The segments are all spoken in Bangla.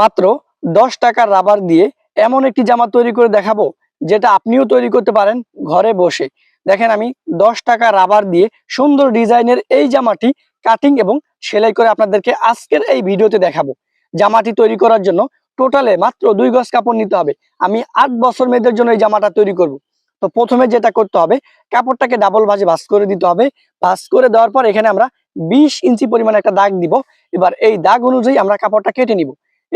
মাত্র দশ টাকার রাবার দিয়ে এমন একটি জামা তৈরি করে দেখাবো, যেটা আপনিও তৈরি করতে পারেন ঘরে বসে। দেখেন আমি দশ টাকা রাবার দিয়ে সুন্দর ডিজাইনের এই জামাটি কাটিং এবং সেলাই করে আপনাদেরকে আজকের এই ভিডিওতে দেখাবো। জামাটি তৈরি করার জন্য টোটালে মাত্র দুই গজ কাপড় নিতে হবে। আমি আট বছর মেয়েদের জন্য এই জামাটা তৈরি করব। তো প্রথমে যেটা করতে হবে, কাপড়টাকে ডাবল ভাজে ভাস করে দিতে হবে। ভাস করে দেওয়ার পর এখানে আমরা বিশ ইঞ্চি পরিমাণ একটা দাগ দিব। এবার এই দাগ অনুযায়ী আমরা কাপড়টা কেটে নিব।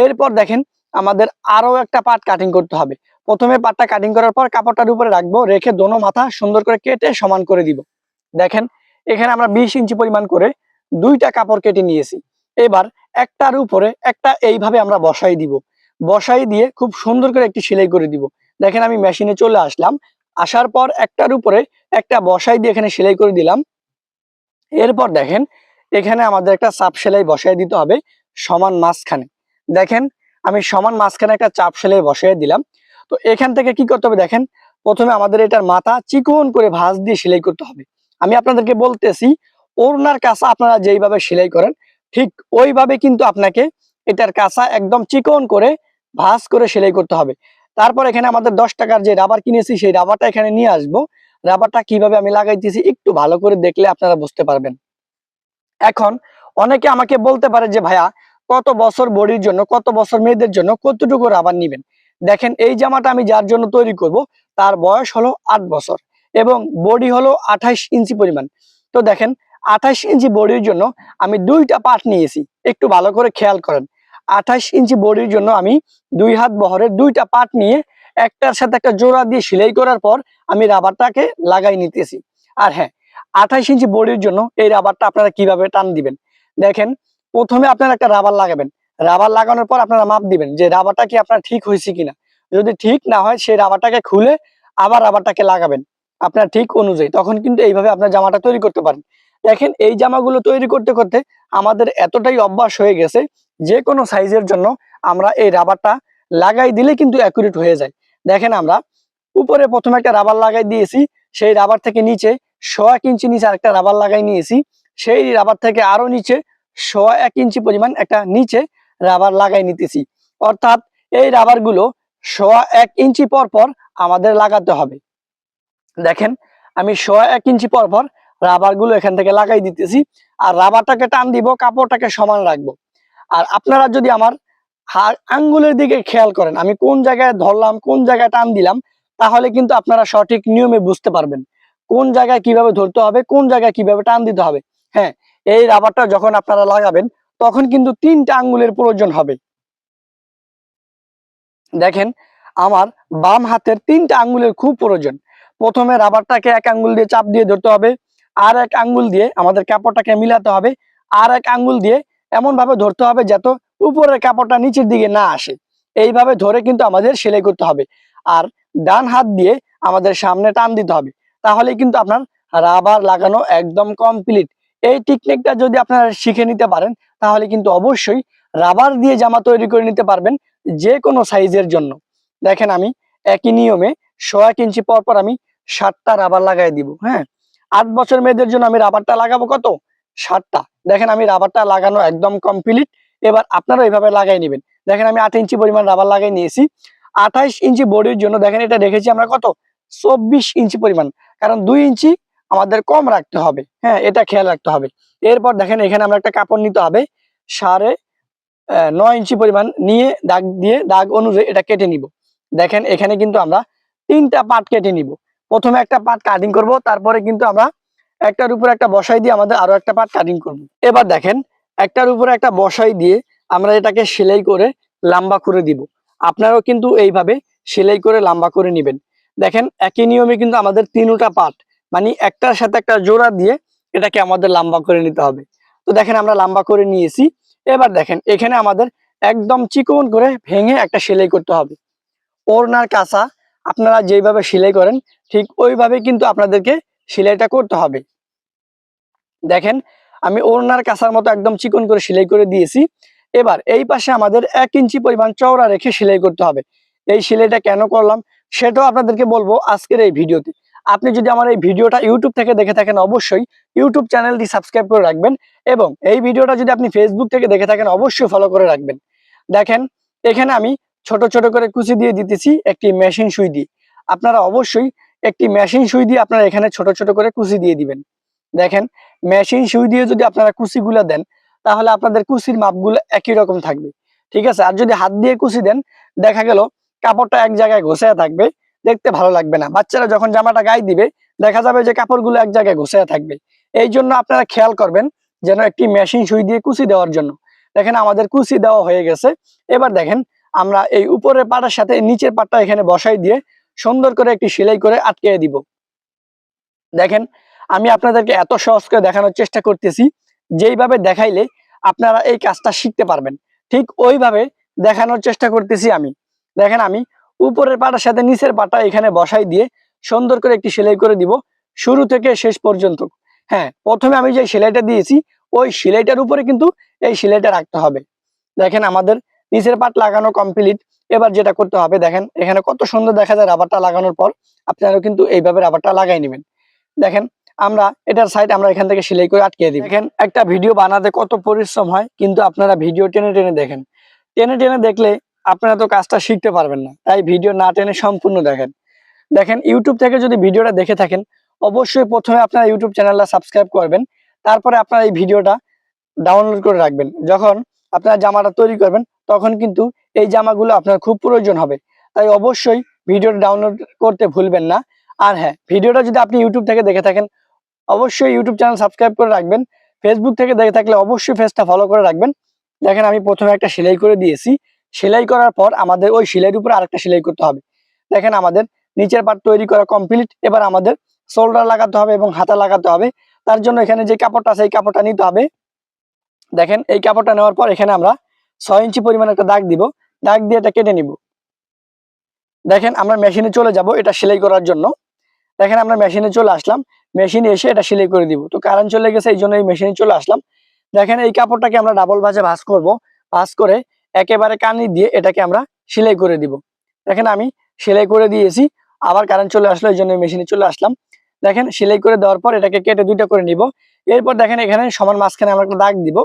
এরপর দেখেন আমাদের আরও একটা পাট কাটিং করতে হবে। প্রথমে পাটটা কাটিং করার পর কাপড়টার উপরে রাখব, রেখে দোনো মাথা সুন্দর করে কেটে সমান করে দিব। দেখেন, এখানে আমরা বিশ ইঞ্চি পরিমাণ করে দুইটা কাপড় কেটে নিয়েছি। এবার একটার উপরে একটা এইভাবে আমরা বসাই দিব। বসাই দিয়ে খুব সুন্দর করে একটি সেলাই করে দিব। দেখেন আমি মেশিনে চলে আসলাম। আসার পর একটার উপরে একটা বসাই দিয়ে এখানে সেলাই করে দিলাম। এরপর দেখেন, এখানে আমাদের একটা চাপ সেলাই বসাই দিতে হবে সমান মাঝখানে। দেখেন, আমি সমান মাঝখানে একটা চাপ সেলাই বসাই দিলাম। তো এখান থেকে কি করতে হবে দেখেন, প্রথমে আমাদের এটার মাথা চিকন করে ভাঁজ দিয়ে সেলাই করতে হবে। আমি আপনাদেরকে বলতেছি, ওড়নার কাছা আপনারা যেইভাবে সেলাই করেন, ঠিক ওইভাবে কিন্তু আপনাকে এটার কাছা একদম চিকন করে ভাঁজ করে সেলাই করতে হবে। তারপর এখানে আমাদের দশ টাকার যে রাবার কিনেছি, সেই রাবারটা এখানে নিয়ে আসব। রাবারটা কীভাবে আমি লাগাইতেছি একটু ভালো করে দেখলে আপনারা বুঝতে পারবেন। এখন অনেকে আমাকে বলতে পারে যে, ভাইয়া কত বছর বডির জন্য, কত বছর মেয়েদের জন্য কতটুকু রাবার নিবেন? দেখেন, এই জামাটা আমি যার জন্য তৈরি করব, তার বয়স হলো আট বছর এবং বডি হলো আঠাইশ ইঞ্চি পরিমাণ। তো দেখেন, আঠাইশ ইঞ্চি বডির জন্য আমি দুইটা পাট নিয়েছি, একটু ভালো করে খেয়াল করেন। আঠাইশ ইঞ্চি বডির জন্য আমি দুই হাত বহরের দুইটা পার্ট নিয়ে একটার সাথে একটা জোড়া দিয়ে সেলাই করার পর আমি রাবারটাকে লাগাই নিতেছি। আর হ্যাঁ আঠাইশ ইঞ্চি বডির জন্য এই রাবারটা আপনারা কীভাবে টান দিবেন? দেখেন প্রথমে আপনারা একটা রাবার লাগাবেন। রাবার লাগানোর পর আপনারা মাপ দিবেন যে রাবারটা কি আপনার ঠিক হয়েছে কিনা। যদি ঠিক না হয়, সেই রাবারটাকে খুলে আবার রাবারটাকে লাগাবেন আপনার ঠিক অনুযায়ী। তখন কিন্তু এইভাবে আপনার জামাটা তৈরি করতে পারেন। দেখেন, এই জামাগুলো তৈরি করতে করতে আমাদের এতটাই অভ্যাস হয়ে গেছে যে কোনো সাইজের জন্য আমরা এই রাবারটা লাগাই দিলে কিন্তু অ্যাকুরেট হয়ে যায়। দেখেন আমরা উপরে প্রথমে একটা রাবার লাগাই দিয়েছি, সেই রাবার থেকে নিচে সোয়া এক ইঞ্চি নিচে আরেকটা রাবার লাগাই নিয়েছি, সেই রাবার থেকে আরও নিচে সোয়া এক ইঞ্চি পরিমাণ একটা নিচে রাবার লাগাই নিতেছি। অর্থাৎ এই রাবারগুলো সোয়া এক ইঞ্চি পর পর আমাদের লাগাতে হবে। দেখেন, আমি সোয়া এক ইঞ্চি পর পর রাবারগুলো এখান থেকে লাগাই দিতেছি আর রাবারটাকে টান দিব, কাপড়টাকে সমান রাখব। আর আপনারা যদি আমার আঙ্গুলের দিকে খেয়াল করেন, আমি কোন জায়গায় ধরলাম, কোন জায়গায় টান দিলাম, তাহলে কিন্তু আপনারা সঠিক নিয়মে বুঝতে পারবেন। কোন জায়গায় কীভাবে ধরতে হবে, কোন জায়গায় কীভাবে টান দিতে হবে। হ্যাঁ এই রাবারটা যখন আপনারা লাগাবেন, তখন কিন্তু তিনটা আঙ্গুলের প্রয়োজন হবে। দেখেন, আমার বাম হাতের তিনটা আঙ্গুলের খুব প্রয়োজন। প্রথমে রাবারটাকে এক আঙ্গুল দিয়ে চাপ দিয়ে ধরতে হবে, আর এক আঙ্গুল দিয়ে আমাদের কাপড়টাকে মিলাতে হবে, আর এক আঙ্গুল দিয়ে এমন ভাবে ধরতে হবে যাতে উপরের কাপড়টা নিচের দিকে না আসে। এইভাবে ধরে কিন্তু আমাদের সেলাই করতে হবে, আর ডান হাত দিয়ে আমাদের সামনে টান দিতে হবে। তাহলে কিন্তু আপনার রাবার লাগানো একদম কমপ্লিট এই টেকনিকটা যদি আপনারা শিখে নিতে পারেন, তাহলে কিন্তু অবশ্যই রাবার দিয়ে জামা তৈরি করে নিতে পারবেন যে কোনো সাইজের জন্য। দেখেন আমি একই নিয়মে শো এক ইঞ্চি পর পর আমি ষাটটা রাবার লাগাই দিব হ্যাঁ? আট বছর মেয়েদের জন্য আমি রাবারটা লাগাবো কত? ষাটটা। দেখেন আমি রাবারটা লাগানো একদম কমপ্লিট এবার আপনারা এইভাবে লাগাই নেবেন। দেখেন আমি আট ইঞ্চি পরিমাণ রাবার লাগাই নিয়েছি। আঠাইশ ইঞ্চি বডির জন্য দেখেন এটা রেখেছি আমরা কত? চব্বিশ ইঞ্চি পরিমাণ। কারণ দুই ইঞ্চি আমাদের কম রাখতে হবে। হ্যাঁ এটা খেয়াল রাখতে হবে। এরপর দেখেন এখানে আমরা একটা কাপড় নিতে হবে। সাড়ে নয় ইঞ্চি পরিমাণ নিয়ে দাগ দিয়ে, দাগ অনুযায়ী এটা কেটে নিব। দেখেন এখানে কিন্তু আমরা তিনটা পাট কেটে নিব। প্রথমে একটা পাট কাটিং করব, তারপরে কিন্তু আমরা একটার উপরে একটা বসাই দিয়ে আমাদের আরও একটা পাট কাটিং করব। এবার দেখেন একটার উপরে একটা বসাই দিয়ে আমরা এটাকে সেলাই করে লম্বা করে দিব। আপনারাও কিন্তু এইভাবে সেলাই করে লম্বা করে নেবেন। দেখেন একই নিয়মে কিন্তু আমাদের তিনটা পার্ট মানে একটার সাথে একটা জোড়া দিয়ে এটাকে আমাদের লম্বা করে নিতে হবে। তো দেখেন আমরা লম্বা করে নিয়েছি। এবার দেখেন, এখানে আমাদের একদম চিকন করে ভেঙে একটা সেলাই করতে হবে। ওড়নার কাঁচা, আপনারা যেভাবে সেলাই করেন, ঠিক ওইভাবে কিন্তু আপনাদেরকে সেলাইটা করতে হবে। দেখেন, আমি ওড়নার কাঁচার মতো একদম চিকন করে সেলাই করে দিয়েছি। এবার এই পাশে আমাদের এক ইঞ্চি পরিমাণ চওড়া রেখে সেলাই করতে হবে। এই সেলাইটা কেন করলাম, সেটাও আপনাদেরকে বলব আজকের এই ভিডিওতে। আপনি যদি আমার এই ভিডিওটা ইউটিউব থেকে দেখে থাকেন, অবশ্যই ইউটিউব চ্যানেলটি সাবস্ক্রাইব করে রাখবেন এবং এই ভিডিওটা যদি আপনি ফেসবুক থেকে দেখে থাকেন, অবশ্যই ফলো করে রাখবেন। দেখেন, এখানে আমি ছোট ছোট করে কুচি দিয়ে দিতেছি একটি মেশিন সুই দিয়ে। আপনারা অবশ্যই একটি মেশিন সুই দিয়ে আপনারা এখানে ছোট ছোট করে কুচি দিয়ে দিবেন। দেখেন মেশিন সুই দিয়ে যদি আপনারা কুচিগুলো দেন, তাহলে আপনাদের কুচির মাপগুলো একই রকম থাকবে। ঠিক আছে? আর যদি হাত দিয়ে কুচি দেন, দেখা গেল কাপড়টা এক জায়গায় ঘষে থাকবে দেখতে ভালো লাগবে না। বাচ্চারা যখন জামাটা গায়ে দিবে, দেখা যাবে যে কাপড়গুলো এক জায়গায় ঘষে থাকবে। এই জন্য আপনারা খেয়াল করবেন যেন একটি মেশিন সুই দিয়ে কুচি দেওয়ার জন্য। দেখেন আমাদের কুচি দেওয়া হয়ে গেছে। এবার দেখেন আমরা এই উপরের পাটার সাথে নিচের পাটটা এখানে বসাই দিয়ে সুন্দর করে একটি সেলাই করে আটকে দিব। দেখেন আমি আপনাদেরকে এত সহজ করে দেখানোর চেষ্টা করতেছি। যেইভাবে দেখাইলে আপনারা এই কাজটা শিখতে পারবেন। ঠিক ওইভাবে দেখানোর চেষ্টা করতেছি আমি। দেখেন আমি উপরের পাটার সাথে নিচের পাটা এখানে বসাই দিয়ে সুন্দর করে একটি সেলাই করে দিব। শুরু থেকে শেষ পর্যন্ত। হ্যাঁ প্রথমে আমি যে সেলাইটা দিয়েছি, ওই সেলাইটার উপরে কিন্তু এই সেলাইটা রাখতে হবে। দেখেন আমাদের নিচের পাট লাগানো কমপ্লিট এবার যেটা করতে হবে, দেখেন এখানে কত সুন্দর দেখা যায় রাবারটা লাগানোর পর, আপনারাও কিন্তু এইভাবে রাবারটা লাগাই নেবেন। দেখেন আমরা এটার সাইড আমরা এখান থেকে সেলাই করে আটকে দিই। দেখেন একটা ভিডিও বানাতে কত পরিশ্রম হয়, কিন্তু আপনারা ভিডিও টেনে টেনে দেখেন। টেনে টেনে দেখলে আপনারা তো কাজটা শিখতে পারবেন না। তাই ভিডিও না টেনে সম্পূর্ণ দেখেন। দেখেন ইউটিউব থেকে যদি ভিডিওটা দেখে থাকেন, অবশ্যই প্রথমে আপনারা ইউটিউব চ্যানেলটা সাবস্ক্রাইব করবেন। তারপরে আপনারা এই ভিডিওটা ডাউনলোড করে রাখবেন। যখন আপনারা জামাটা তৈরি করবেন, তখন কিন্তু এই জামাগুলো আপনার খুব প্রয়োজন হবে। তাই অবশ্যই ভিডিওটা ডাউনলোড করতে ভুলবেন না। আর হ্যাঁ ভিডিওটা যদি আপনি ইউটিউব থেকে দেখে থাকেন, অবশ্যই ইউটিউব চ্যানেল সাবস্ক্রাইব করে রাখবেন। ফেসবুক থেকে দেখে থাকলে অবশ্যই পেজটা ফলো করে রাখবেন। দেখেন, আমি প্রথমে একটা সেলাই করে দিয়েছি। সেলাই করার পর আমাদের ওই সেলাইয়ের উপরে আরেকটা সেলাই করতে হবে। দেখেন আমাদের নিচের পার্ট তৈরি করা কমপ্লিট এবার আমাদের শোল্ডার লাগাতে হবে এবং হাতা লাগাতে হবে। তার জন্য এখানে যে কাপড়টা আছে, এই কাপড়টা নিতে হবে। দেখেন, এই কাপড়টা নেওয়ার পর এখানে আমরা ছয় ইঞ্চি পরিমাণ একটা দাগ দিব। দাগ দিয়ে এটা কেটে নিব। দেখেন, আমরা মেশিনে চলে যাব এটা সেলাই করার জন্য। দেখেন, আমরা মেশিনে চলে আসলাম। মেশিনে এসে এটা সেলাই করে দিব। তো কারেন্ট চলে গেছে, এই জন্য এই মেশিনে চলে আসলাম। দেখেন, এই কাপড়টাকে আমরা ডাবল ভাজে ভাঁজ করব। ভাঁজ করে একেবারে কানি দিয়ে এটাকে আমরা সেলাই করে দিব। দেখেন আমি সেলাই করে দিয়েছি, আবার কারেন্ট চলে আসলো, এই জন্য মেশিনে চলে আসলাম। দেখেন সেলাই করে দেওয়ার পর এটাকে কেটে দুইটা করে নিব। এরপর দেখেন এখানে সমান মাঝখানে আমরা একটা দাগ দিব।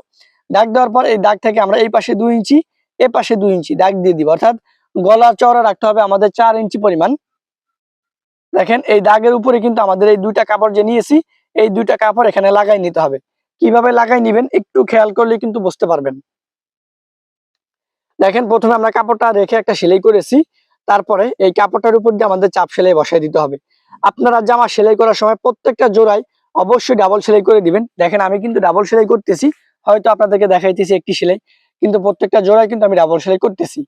দাগ দেওয়ার পর এই দাগ থেকে আমরা এই পাশে দুই ইঞ্চি, এ পাশে দুই ইঞ্চি দাগ দিয়ে দিব। অর্থাৎ গলা চওড়া রাখতে হবে আমাদের চার ইঞ্চি পরিমাণ। দেখেন এই দাগের উপরে কিন্তু আমাদের এই দুইটা কাপড় যে নিয়েছি, এই দুইটা কাপড় এখানে লাগাই নিতে হবে। কীভাবে লাগাই নিবেন একটু খেয়াল করলে কিন্তু বুঝতে পারবেন। দেখেন, প্রথমে আমরা কাপড়টা রেখে একটা সেলাই করেছি। তারপরে এই কাপড়টার উপর দিয়ে আমাদের চাপ সেলাই বসাই দিতে হবে। আপনারা জামা সেলাই করার সময় প্রত্যেকটা জোড়ায় অবশ্যই ডাবল সেলাই করে দিবেন। দেখেন, আমি কিন্তু ডাবল সেলাই করতেছি। হয়তো আপনাদেরকে দেখাইতেছি একটি সেলাই, কিন্তু প্রত্যেকটা জোড়ায় কিন্তু আমি ডাবল সেলাই করতেছি।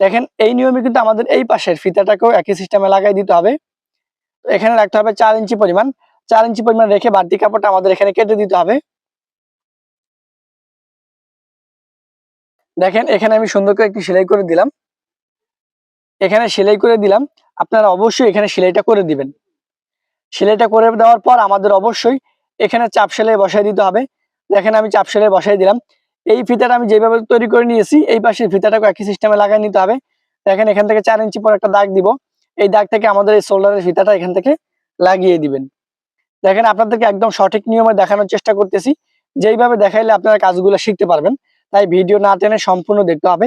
দেখেন, এই নিয়মে কিন্তু আমাদের এই পাশের ফিতাটাকেও একই সিস্টেমে লাগাই দিতে হবে। এখানে রাখতে হবে চার ইঞ্চি পরিমাণ। চার ইঞ্চি পরিমাণ রেখে বাড়তি কাপড়টা আমাদের এখানে কেটে দিতে হবে। দেখেন, এখানে আমি সুন্দর করে একটি সেলাই করে দিলাম। এখানে সেলাই করে দিলাম। আপনারা অবশ্যই এখানে সেলাইটা করে দিবেন। সেলাইটা করে দেওয়ার পর আমাদের অবশ্যই এখানে চাপ সেলাই বসাই দিতে হবে। দেখেন, আমি চাপ সেলাই বসাই দিলাম। এই ফিতাটা আমি যেভাবে তৈরি করে নিয়েছি, এই পাশের ফিতাটাকে একই সিস্টেমে লাগাই নিতে হবে। দেখেন, এখান থেকে চার ইঞ্চি পর একটা দাগ দিব। এই দাগ থেকে আমাদের এই শোল্ডারের ফিতাটা এখান থেকে লাগিয়ে দিবেন। দেখেন, আপনাদেরকে একদম সঠিক নিয়মে দেখানোর চেষ্টা করতেছি। যেইভাবে দেখাইলে আপনারা কাজগুলো শিখতে পারবেন। তাই ভিডিও না টেনে সম্পূর্ণ দেখতে হবে।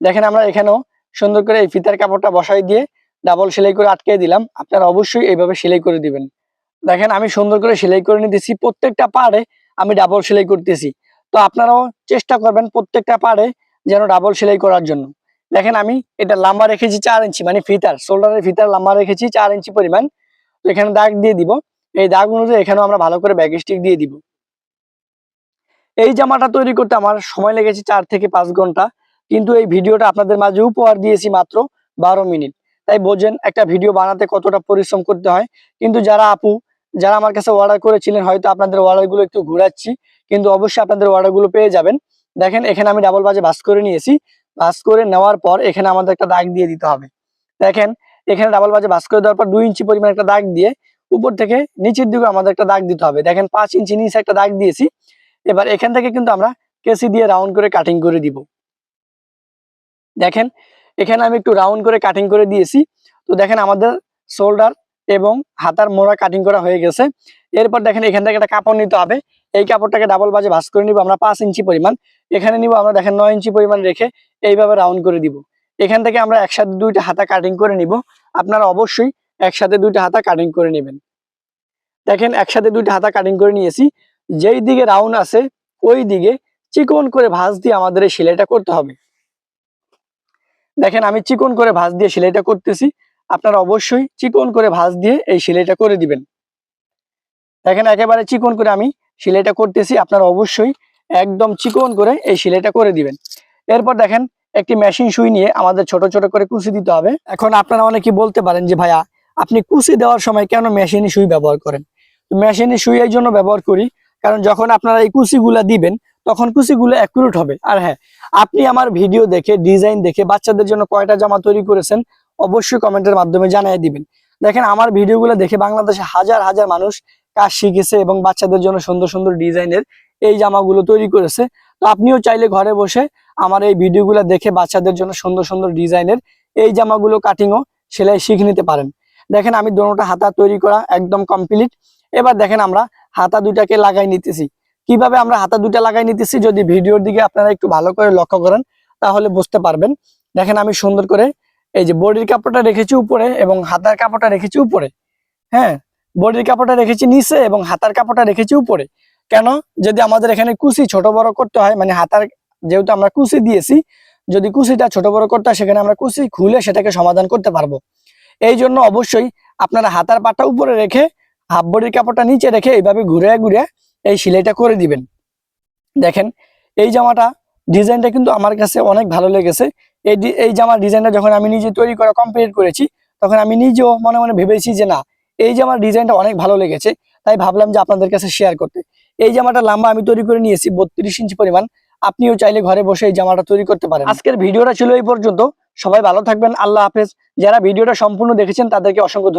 দেখেন আমরা এখানেও সুন্দর করে এই ফিতার কাপড়টা বসাই দিয়ে ডাবল সেলাই করে আটকে দিলাম। আপনারা অবশ্যই এইভাবে সেলাই করে দিবেন। দেখেন আমি সুন্দর করে সেলাই করে নিতেছি। প্রত্যেকটা পাড়ে আমি ডাবল সেলাই করতেছি। তো আপনারাও চেষ্টা করবেন প্রত্যেকটা পাড়ে যেন ডাবল সেলাই করার জন্য। দেখেন আমি এটা লম্বা রেখেছি চার ইঞ্চি মানে ফিতার শোল্ডারের ফিতার লম্বা রেখেছি চার ইঞ্চি পরিমাণ। এখানে দাগ দিয়ে দিব। এই দাগ অনুযায়ী এখানেও আমরা ভালো করে ব্যাগ স্টিক দিয়ে দিব। এই জামাটা তৈরি করতে আমার সময় লেগেছে চার থেকে পাঁচ ঘণ্টা। কিন্তু এই ভিডিওটা আপনাদের মাঝে উপহার দিয়েছি মাত্র বারো মিনিট। তাই বোঝেন, একটা ভিডিও বানাতে কতটা পরিশ্রম করতে হয়। কিন্তু যারা আপু, যারা আমার কাছে অর্ডার করেছিলেন, হয়তো আপনাদের অর্ডারগুলো একটু ঘুরাচ্ছি। কিন্তু অবশ্যই আপনাদের অর্ডারগুলো পেয়ে যাবেন। দেখেন, এখানে আমি ডাবল বাজে ভাস করে নিয়েছি। ভাস করে নেওয়ার পর এখানে আমাদের একটা দাগ দিয়ে দিতে হবে। দেখেন, এখানে ডাবল বাজে ভাস করে দেওয়ার পর দুই ইঞ্চি পরিমাণ একটা দাগ দিয়ে উপর থেকে নিচের দিকে আমাদের একটা দাগ দিতে হবে। দেখেন, পাঁচ ইঞ্চি নিচে একটা দাগ দিয়েছি। এবার এখান থেকে কিন্তু আমরা কেসি দিয়ে রাউন্ড করে কাটিং করে দিব। দেখেন, এখানে আমি একটু রাউন্ড করে কাটিং করে দিয়েছি। তো দেখেন আমাদের শোল্ডার এবং হাতার মোড়া কাটিং করা হয়ে গেছে। এরপর দেখেন এখান থেকে একটা কাপড় নিতে হবে। এই কাপড়টাকে ডাবল বাজে ভাঁজ করে নিব। আমরা পাঁচ ইঞ্চি পরিমাণ। এখানে নিব আমরা দেখেন নয় ইঞ্চি পরিমাণ রেখে এইভাবে রাউন্ড করে দিব। এখান থেকে আমরা একসাথে দুইটা হাতা কাটিং করে নিব। আপনারা অবশ্যই একসাথে দুইটা হাতা কাটিং করে নেবেন। দেখেন, একসাথে দুইটা হাতা কাটিং করে নিয়েছি। যেই দিকে রাউন্ড আছে, ওই দিকে চিকন করে ভাঁজ দিয়ে আমাদের এই সেলাইটা করতে হবে। দেখেন, আমি চিকন করে ভাঁজ দিয়ে সেলাইটা করতেছি। আপনারা অবশ্যই চিকন করে ভাঁজ দিয়ে এই সেলাইটা করে দিবেন। দেখেন, একেবারে চিকন করে আমি সেলাইটা করতেছি। আপনারা অবশ্যই একদম চিকন করে এই সেলাইটা করে দিবেন। এরপর দেখেন, একটি মেশিন সুই নিয়ে আমাদের ছোট ছোট করে কুচি দিতে হবে। এখন আপনারা অনেকে বলতে পারেন যে, ভাইয়া, আপনি কুচি দেওয়ার সময় কেন মেশিনে সুই ব্যবহার করেন? মেশিনে সুই এই জন্য ব্যবহার করি। কারণ যখন আপনারা এই কুচিগুলা দিবেন, তখন কুচিগুলো অ্যাকুরেট হবে। আর হ্যাঁ আপনি আমার ভিডিও দেখে ডিজাইন দেখে বাচ্চাদের জন্য কয়টা জামা তৈরি করেছেন, অবশ্যই কমেন্টের মাধ্যমে জানিয়ে দিবেন। দেখেন, আমার ভিডিওগুলো দেখে বাংলাদেশে হাজার হাজার মানুষ কাজ শিখেছে এবং বাচ্চাদের জন্য সুন্দর সুন্দর ডিজাইনের এই জামাগুলো তৈরি করেছে। তো আপনিও চাইলে ঘরে বসে আমার এই ভিডিওগুলো দেখে বাচ্চাদের জন্য সুন্দর সুন্দর ডিজাইনের এই জামাগুলো কাটিংও সেলাই শিখে নিতে পারেন। দেখেন, আমি দোনোটা হাতা তৈরি করা একদম কমপ্লিট এবার দেখেন আমরা হাতা দুইটাকে লাগাই নিতেছি। কীভাবে আমরা হাতা দুইটা লাগাই নিতেছি যদি ভিডিওর দিকে আপনারা একটু ভালো করে লক্ষ্য করেন, তাহলে বুঝতে পারবেন। দেখেন আমি সুন্দর করে এই যে বডির কাপড়টা রেখেছি উপরে এবং হাতার কাপড়টা রেখেছি উপরে। হ্যাঁ বডির কাপড়টা রেখেছি নিচে এবং হাতার কাপড়টা রেখেছি উপরে। কেন? যদি আমাদের এখানে কুচি ছোট বড় করতে হয় মানে হাতার যেহেতু আমরা কুচি দিয়েছি, যদি কুচিটা ছোট বড় করতে হয়, সেখানে আমরা কুচি খুলে সেটাকে সমাধান করতে পারব। এই জন্য অবশ্যই আপনারা হাতার পাটা উপরে রেখে হাফ বডির কাপড়টা নিচে রেখে এইভাবে ঘুরে ঘুরে এই সেলাইটা করে দিবেন। দেখেন, এই জামাটা ডিজাইনটা কিন্তু আমার কাছে অনেক ভালো লেগেছে। এই এই জামার ডিজাইনটা যখন আমি নিজে তৈরি করা কমপ্লিট করেছি, তখন আমি নিজেও মনে মনে ভেবেছি যে না, এই জামার ডিজাইনটা অনেক ভালো লেগেছে, তাই ভাবলাম যে আপনাদের কাছে শেয়ার করতে। এই জামাটা লম্বা আমি তৈরি করে নিয়েছি, বত্রিশ ইঞ্চি পরিমাণ। আপনিও চাইলে ঘরে বসে এই জামাটা তৈরি করতে পারেন। আজকের ভিডিওটা ছিল এই পর্যন্ত। সবাই ভালো থাকবেন। আল্লাহ হাফেজ। যারা ভিডিওটা সম্পূর্ণ দেখেছেন, তাদেরকে অসংখ্য।